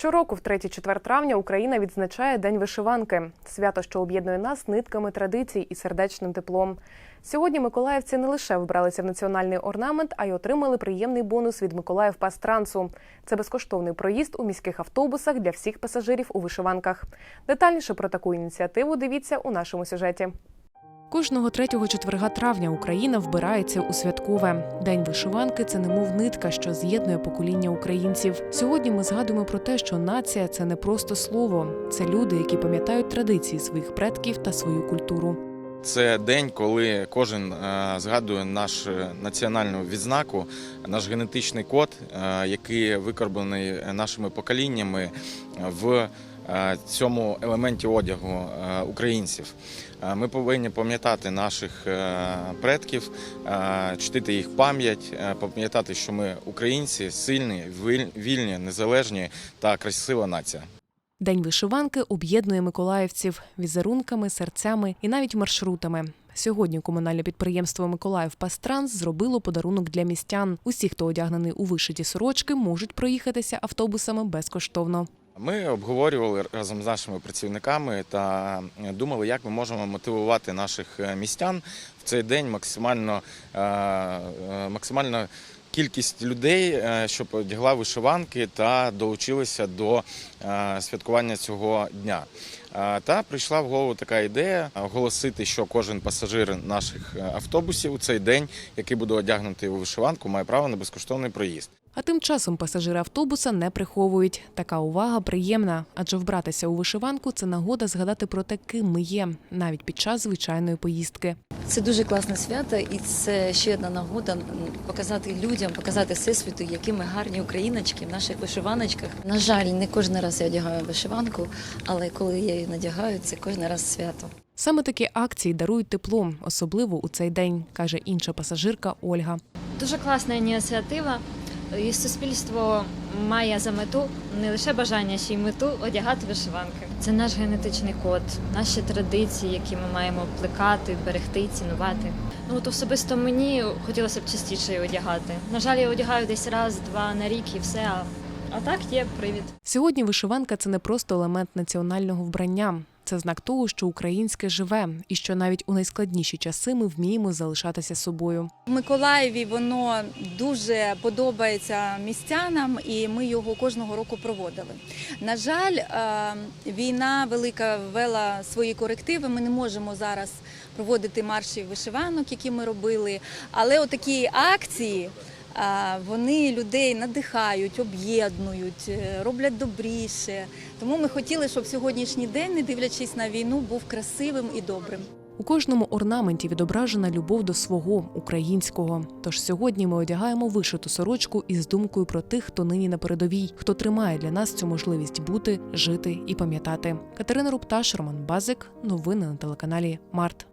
Щороку, в 3-4 травня, Україна відзначає День вишиванки свято, що об'єднує нас нитками традицій і сердечним теплом. Сьогодні миколаївці не лише вбралися в національний орнамент, а й отримали приємний бонус від Миколаїв Пастрансу. Це безкоштовний проїзд у міських автобусах для всіх пасажирів у вишиванках. Детальніше про таку ініціативу дивіться у нашому сюжеті. Кожного третього четверга травня Україна вбирається у святкове. День вишиванки це немов нитка, що з'єднує покоління українців. Сьогодні ми згадуємо про те, що нація це не просто слово, це люди, які пам'ятають традиції своїх предків та свою культуру. Це день, коли кожен е, згадує нашу національну відзнаку, наш генетичний код, е, який викорбаний нашими поколіннями в е, цьому елементі одягу е, українців. Е, Ми повинні пам'ятати наших е, предків, е, чтити їх пам'ять, е, пам'ятати, що ми українці, сильні, вільні, незалежні та красива нація. День вишиванки об'єднує миколаївців візерунками, серцями і навіть маршрутами. Сьогодні комунальне підприємство Миколаїв Пастранс зробило подарунок для містян. Усі, хто одягнений у вишиті сорочки, можуть проїхатися автобусами безкоштовно. Ми обговорювали разом з нашими працівниками та думали, як ми можемо мотивувати наших е, містян в цей день максимально, е, е, максимально кількість людей, е, щоб одягла вишиванки та долучилися до е, святкування цього дня. Е, Та прийшла в голову така ідея оголосити, що кожен пасажир наших е, автобусів у цей день, який буде одягнутий у вишиванку, має право на безкоштовний проїзд. А тим часом пасажири автобуса не приховують. Така увага приємна, адже вбратися у вишиванку це нагода згадати про те, ким ми є, навіть під час звичайної поїздки. Це дуже класне свято, і це ще одна нагода показати людям, показати всесвіту, які ми гарні україночки в наших вишиваночках. На жаль, не кожен раз я одягаю вишиванку, але коли я її надягаю, це кожен раз свято. Саме такі акції дарують тепло, особливо у цей день, каже інша пасажирка Ольга. Дуже класна ініціатива. І суспільство має за мету не лише бажання, ще й мету одягати вишиванки. Це наш генетичний код, наші традиції, які ми маємо плекати, берегти, цінувати. Ну от особисто мені хотілося б частіше одягати. На жаль, я одягаю десь раз-два на рік і все. А так є привід. Сьогодні вишиванка це не просто елемент національного вбрання. Це знак того, що українське живе, і що навіть у найскладніші часи ми вміємо залишатися собою. В Миколаєві воно дуже подобається містянам, і ми його кожного року проводили. На жаль, е, війна велика ввела свої корективи. Ми не можемо зараз проводити марші вишиванок, які ми робили. Але отакі акції. Вони людей надихають, об'єднують, е, роблять добріше. Тому ми хотіли, щоб сьогоднішній день, не дивлячись на війну, був красивим і добрим. У кожному орнаменті відображена любов до свого українського. Тож сьогодні ми одягаємо вишиту сорочку із думкою про тих, хто нині на передовій, хто тримає для нас цю можливість бути, жити і пам'ятати. Катерина Рупташ, Роман Базик. Новини на телеканалі Март.